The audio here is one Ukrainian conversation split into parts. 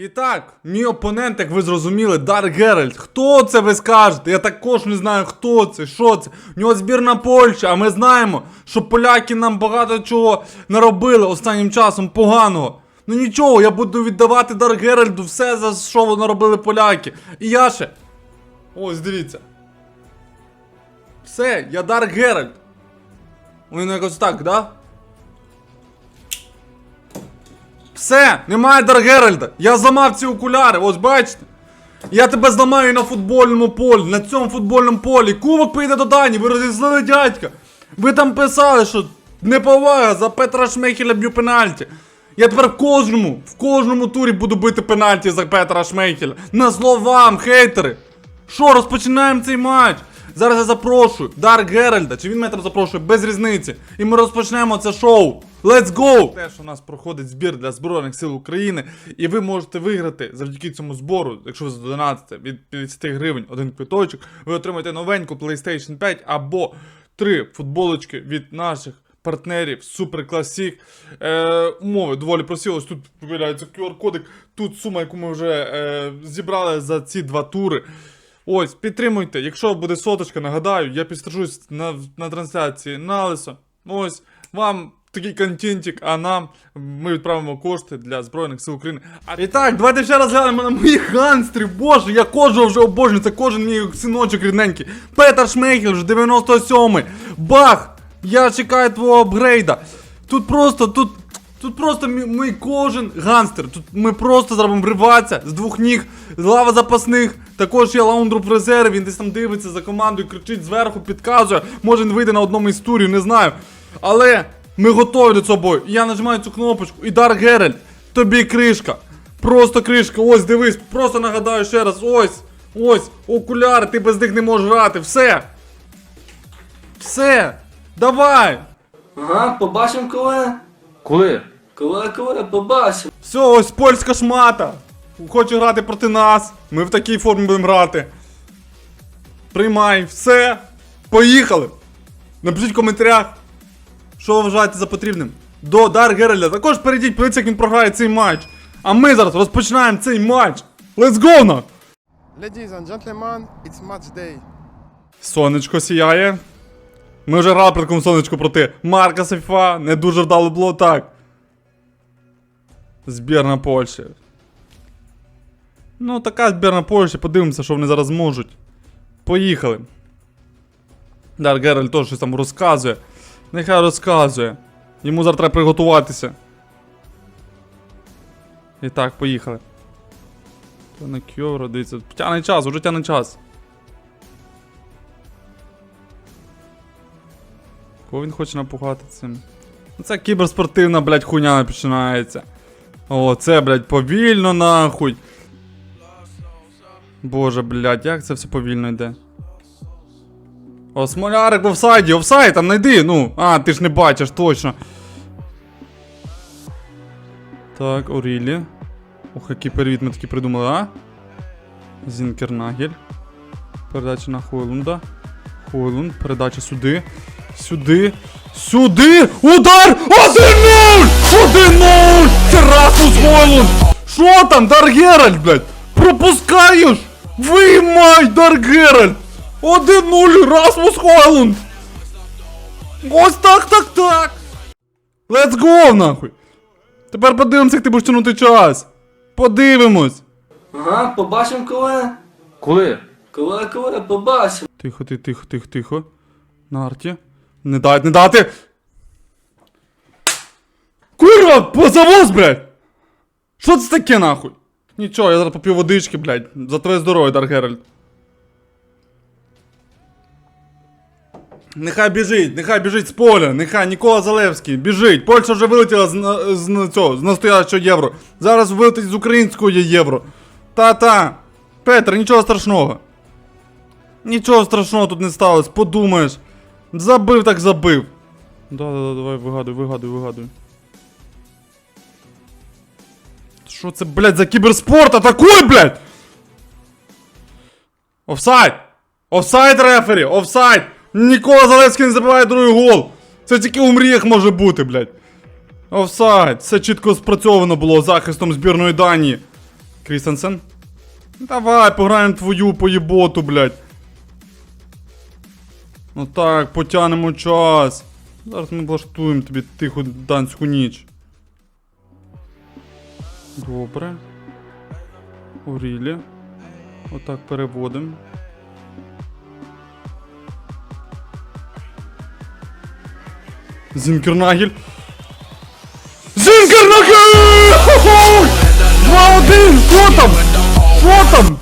І так, мій опонент, як ви зрозуміли, Дарк Геральт. Хто це ви скажете? Я також не знаю, хто це, що це. У нього збірна Польща, а ми знаємо, що поляки нам багато чого наробили останнім часом поганого. Ну нічого, я буду віддавати Дарк Геральду все, за що вони робили поляки. І я ще. Ось, дивіться. Все, я Дарк Геральт. Він якось так, да? Все, немає Дарк Геральда. Я зламав ці окуляри, ось бачите. Я тебе зламаю на футбольному полі, на цьому футбольному полі. Кубок поїде до Дані, ви розізлили дядька. Ви там писали, що неповага за Петра Шмейхеля б'ю пенальті. Я тепер в кожному, в кожному турі буду бити пенальті за Петра Шмейхеля. На зло вам, хейтери. Що, розпочинаємо цей матч? Зараз я запрошую Дарк Геральда, чи він мене там запрошує, без різниці. І ми розпочнемо це шоу. Let's go! Теж у нас проходить збір для Збройних сил України, і ви можете виграти завдяки цьому збору, якщо ви задонатите від 50 гривень один квиточок, ви отримаєте новеньку PlayStation 5 або три футболочки від наших партнерів Classic. Е, умови доволі прості. Ось тут появляється QR-кодик. Тут сума, яку ми вже е, зібрали за ці два тури. Ось, підтримуйте. Якщо буде соточка, нагадаю, я підстрижусь на, на трансляції на лисо. Ось, вам такий контентик, а нам ми відправимо кошти для Збройних сил України. А... І так, давайте ще раз глянемо на моїх ганстрів. Боже, я кожного вже обожнюю, це кожен мій синочок рідненький. Петер Шмейхель, 97-й. Бах! Я чекаю твого апгрейда. Тут просто, тут. Тут просто мі- ми кожен ганстер. Тут ми просто зробимо вриватися з двох ніг, з лава запасних. Також є лаундруп в резерві, він десь там дивиться за командою, кричить зверху, підказує. Може він вийде на одному із турів, не знаю. Але ми готові до цього бою. Я нажимаю цю кнопочку і Дарк Геральт, тобі кришка. Просто кришка, ось дивись, просто нагадаю ще раз, ось, ось, окуляри, ти без них не можеш грати, все. Все, давай. Ага, побачимо коли. Коли? Коли, коли, побачимо. Все, ось польська шмата. Хоче грати проти нас. Ми в такій формі будемо грати. Приймай, все. Поїхали. Напишіть в коментарях, що ви вважаєте за потрібним. До Дар Геральда. Також перейдіть, подивіться, як він програє цей матч. А ми зараз розпочинаємо цей матч. Let's go на! Ladies and gentlemen, it's match day. Сонечко сіяє. Ми вже грали при такому сонечку проти Марка Сейфа. Не дуже вдало було так. Збірна Польщі. Ну, така збірна Польщі, подивимося, що вони зараз можуть. Поїхали. Дар Гераль теж щось там розказує. Нехай розказує. Йому зараз треба приготуватися. І так, поїхали. На Кьоро, дивіться. Тягне час, уже тягне час. Кого він хоче напугати цим? Ну це кіберспортивна, блядь, хуйня починається. О, це, блядь, повільно нахуй. Боже, блядь, як це все повільно йде. О, смолярик в офсайді, офсайд, там найди, ну. А, ти ж не бачиш, точно. Так, Орілі. Ох, який перевід ми таки придумали, а? Зінкернагель. Передача на Хойлунда. Хойлунд, передача сюди. Сюди. Сюди! Удар! 1-0! 1-0! Це Расмус Хойлунд! Що там, Дарк Геральт, блядь? Пропускаєш! Виймай, Дарк Геральт! 1-0 Расмус Хойлунд! Ось так, так, так! Let's go, нахуй! Тепер подивимося, як ти будеш тягнути час! Подивимось! Ага, побачимо коли. Коли? Коли, коли, побачимо. Тихо, ти, тихо, тихо, тихо. На арті. Не дати, не дати! Курва, позавоз, блядь! Що це таке, нахуй? Нічого, я зараз поп'ю водички, блядь. За твоє здоров'я, Дарк Геральт. Нехай біжить, нехай біжить з поля, нехай Нікола Залевський, біжить. Польща вже вилетіла з, на- з, цього, з настоящого євро. Зараз вилетить з українського євро. Та-та. Петр, нічого страшного. Нічого страшного тут не сталося, подумаєш. Забив так забив. Да-да-да, давай вигадуй, вигадуй, вигадуй. Що це, блядь, за кіберспорт? Атакуй, блядь! Офсайд! Офсайд, рефері! Офсайд! Нікола Залевський не забиває другий гол! Це тільки у мріях може бути, блядь. Офсайд! Все чітко спрацьовано було захистом збірної Данії. Крістенсен? Давай, пограємо твою поєботу, блядь. Ну так, потягнемо час. Зараз ми влаштуємо тобі тиху данську ніч. Добре. Орілі. Отак переводимо. Зінкернагель. Зінкернагель! Хо-хо! 2-1! Що там? Що там?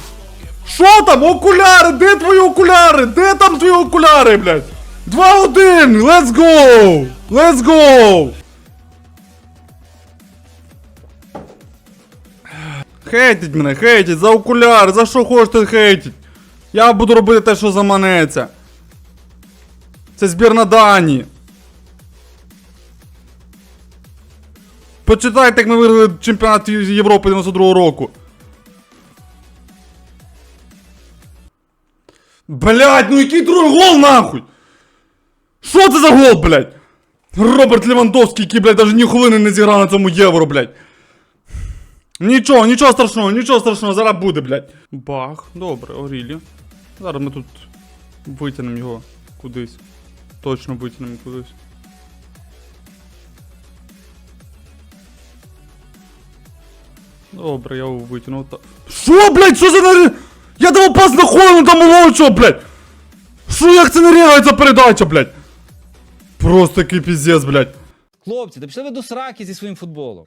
Що там? Окуляри! Де твої окуляри? Де там твої окуляри, блядь? 2-1! Let's go! Let's go! Хейтить мене, хейтить, за окуляри, за що хочете хейтить? Я буду робити те, що заманеться. Це збірна Данії. Почитайте, як ми виграли чемпіонат Європи 92-го року. Блять, ну який другий гол нахуй? Що це за гол, блять? Роберт Левандовський, який, блядь, даже ні хвилини не зіграв на цьому євро, блядь. Нічого, нічого страшного, нічого страшного, зараз буде, блядь. Бах, добре, Орілі. Зараз ми тут витягнемо його кудись. Точно витягнемо кудись. Добре, я його витягнув так. Що, блядь, що за нарі... Я давав пас на Хойлу там молодшого, блядь! Що, як це не реагується передача, блядь? Просто який піздець, блядь. Хлопці, та пішли ви до сраки зі своїм футболом.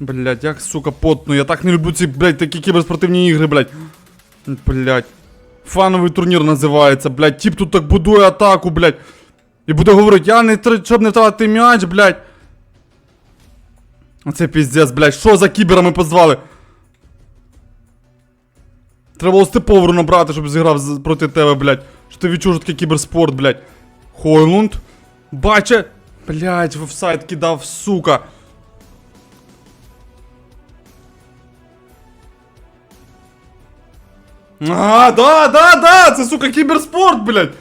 Блять, як сука потно, я так не люблю ці, блять, такі кіберспортивні ігри, блять. Блять. Фановий турнір називається, блять. Тіп тут так будує атаку, блять. І буде говорити, я не щоб не втратити м'яч, блять. Оце піздець, блять. Що за кібера ми позвали? Треба було степовру набрати, щоб зіграв проти тебе, блять. Що ти відчув, таке кіберспорт, блять. Хойлунд. Баче. Блять, в офсайд кидав, сука. А, да, да, да, це сука кіберспорт, блядь.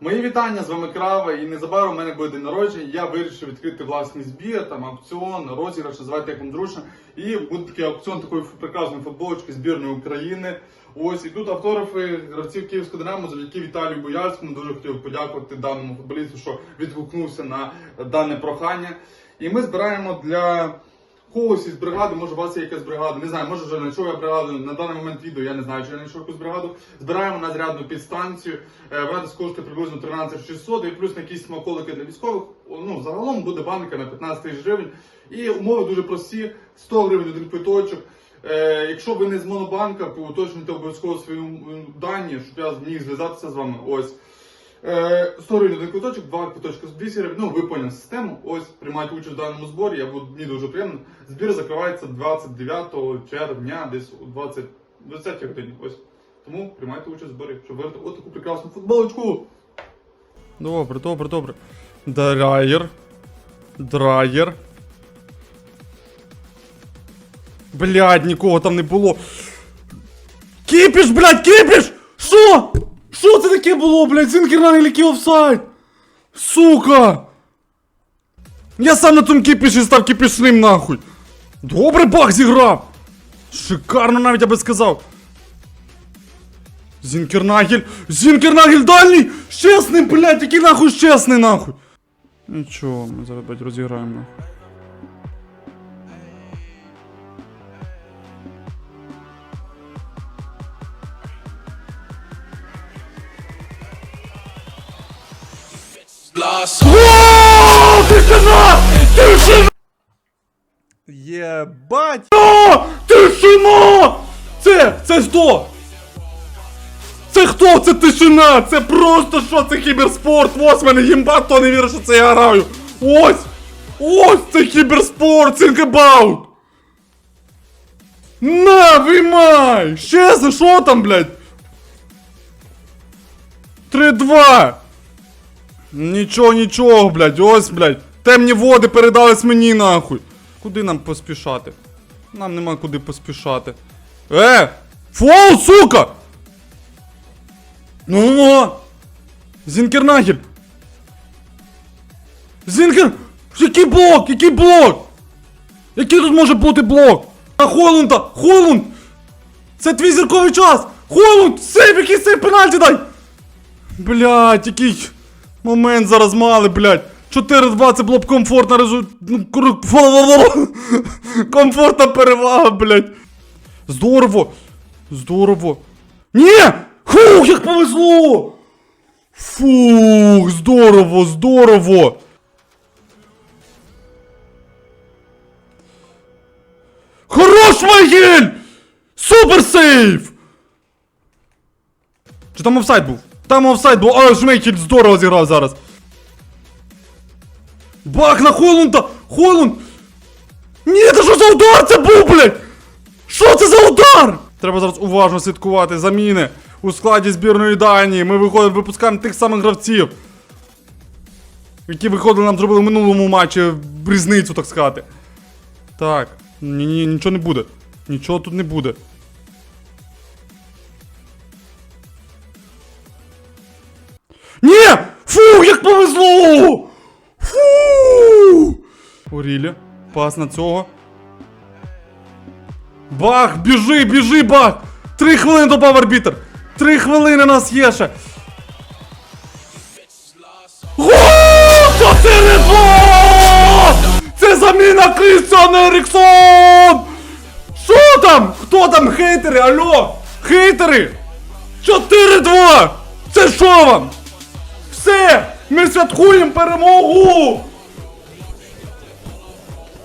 Мої вітання, з вами Крава, і незабаром у мене буде день народження. Я вирішив відкрити власний збір, там аукціон, розіграш, називайте як вам зручно. І буде такий аукціон такої прекрасної футболочки збірної України. Ось і тут автографи гравців Київського Динамо, завдяки Віталію Боярському. Дуже хотів подякувати даному футболісту, що відгукнувся на дане прохання. І ми збираємо для когось із бригади, може у вас є якась бригада, не знаю, може вже знайшов я бригаду. На даний момент відео я не знаю, чи я знайшов якусь бригаду. Збираємо на зарядну підстанцію. Е, Вона коштує приблизно 13 600 і плюс на якісь смаколики для військових. Ну, загалом буде банка на 15 тисяч гривень. І умови дуже прості: 100 гривень один квиточок. Е, якщо ви не з монобанка, то уточнюйте обов'язково свої дані, щоб я міг зв'язатися з вами. Ось. Е, 100 гривень один квиточок, два квиточки з 200. Ну, ви поняли систему. Ось приймайте участь в даному зборі. Я буду мені дуже приємно. Збір закривається 29 червня, десь у 20, 20 годині. Ось. Тому приймайте участь в зборі, щоб виграти от таку прекрасну футболочку. Добре, добре, добре. Драйер. Драйер. Блядь, нікого там не було. Кіпіш, блядь, кіпіш! Що? Що це таке було, блядь? Зінкернагель який офсайд? Сука! Я сам на цьому кіпіші став кіпішним нахуй. Добре бах зіграв! Шикарно навіть я би сказав. Зінкернагель! Зінкернагель дальній! Чесний, блядь, який нахуй чесний нахуй! Нічого, ми зараз блядь, розіграємо нахуй. О, тишина! Тишина! Єбать! О, тишина! Це, це хто? Це хто? Це тишина! Це просто що? Це кіберспорт! Ось мене їмба, хто не вірить, що це я граю! Ось! Ось це кіберспорт! Think about! На, виймай! Ще за що там, блядь? 3-2! Нічого, нічого, блядь, ось, блядь. Темні води передались мені нахуй. Куди нам поспішати? Нам нема куди поспішати. Е! Фол, сука! Ну ну! Зінкернагель! Зінкер! Який блок? Який блок? Який тут може бути блок? А Холунда! Холунд! Це твій зірковий час! Холунд! Сейв, який сейв пенальті дай! Блять, який момент зараз мали, блять. 4-2 це було б комфортна резу... ну, Комфортна перевага, блять. Здорово! Здорово! Ні! Фух, як повезло! Фух, здорово, здорово! Хорош, Майгель! Супер сейв! Чи там офсайд був? Там офсайд був, але Шмейхель здорово зіграв зараз. Бах на Холунда! Холунд! Ні, це що за удар це був, блядь? Що це за удар? Треба зараз уважно слідкувати заміни у складі збірної Данії. Ми виходимо, випускаємо тих самих гравців. Які виходили нам зробили в минулому матчі різницю, так сказати. Так. Ні, ні, нічого не буде. Нічого тут не буде. Ні! Фу, як повезло! Фу! Орілі. Пас на цього. Бах! Біжи, біжи, бах! Три хвилини добав арбітр! Три хвилини нас є ще! Гол! 4-2! Це заміна Крістіана Еріксон! Що там? Хто там? Хейтери? Алло! Хейтери! 4-2! Це що вам? Все! Ми святкуємо перемогу!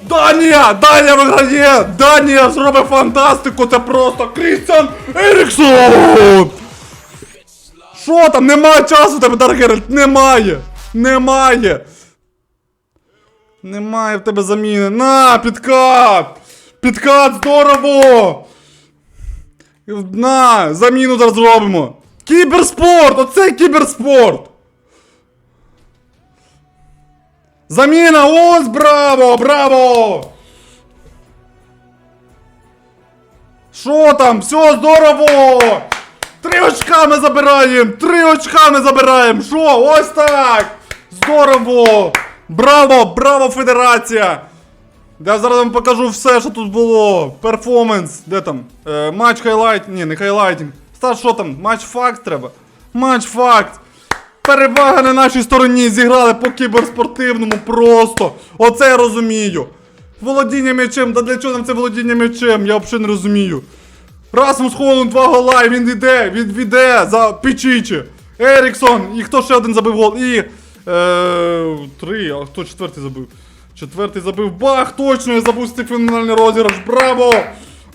Данія! Данія виграє! Данія зробить фантастику! Це просто Крістіан Еріксон! Що там? Немає часу тебе, Дарк Немає! Немає! Немає в тебе заміни. На, підкат! Підкат, здорово! На, заміну зараз зробимо. Кіберспорт! Оце кіберспорт! Заміна! Ось браво! Браво! Що там? Все здорово! Три очка ми забираємо! Три очка ми забираємо! Що? Ось так! Здорово! Браво! Браво, федерація! Я зараз вам покажу все, що тут було. Перформанс. Де там? Е, матч хайлайт. Ні, не хайлайтінг. Стар, що там? Матч факт треба. Матч факт. Перевага на нашій стороні. Зіграли по кіберспортивному просто. Оце я розумію. Володіння м'ячем. Да для чого нам це володіння м'ячем? Я взагалі не розумію. Расмус Холланд, два гола, і він йде, він віде за Пічічі. Еріксон, і хто ще один забив гол? І. Е, три, а хто четвертий забив? Четвертий забив. Бах! Точно я забув цей феноменальний розіграш. Браво!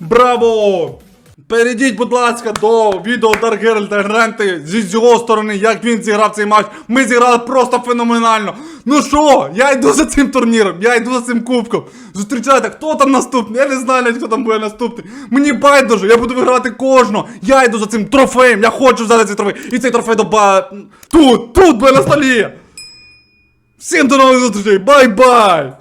Браво! Перейдіть, будь ласка, до відео Дарк Геральта гляньте зі його сторони, як він зіграв цей матч. Ми зіграли просто феноменально. Ну що, я йду за цим турніром, я йду за цим кубком. Зустрічайте, хто там наступний? Я не знаю навіть, хто там буде наступний. Мені байдуже, я буду виграти кожного. Я йду за цим трофеєм, я хочу взяти цей трофей. І цей трофей доба. Тут, тут буде на столі. Всім до нових зустрічей, бай-бай!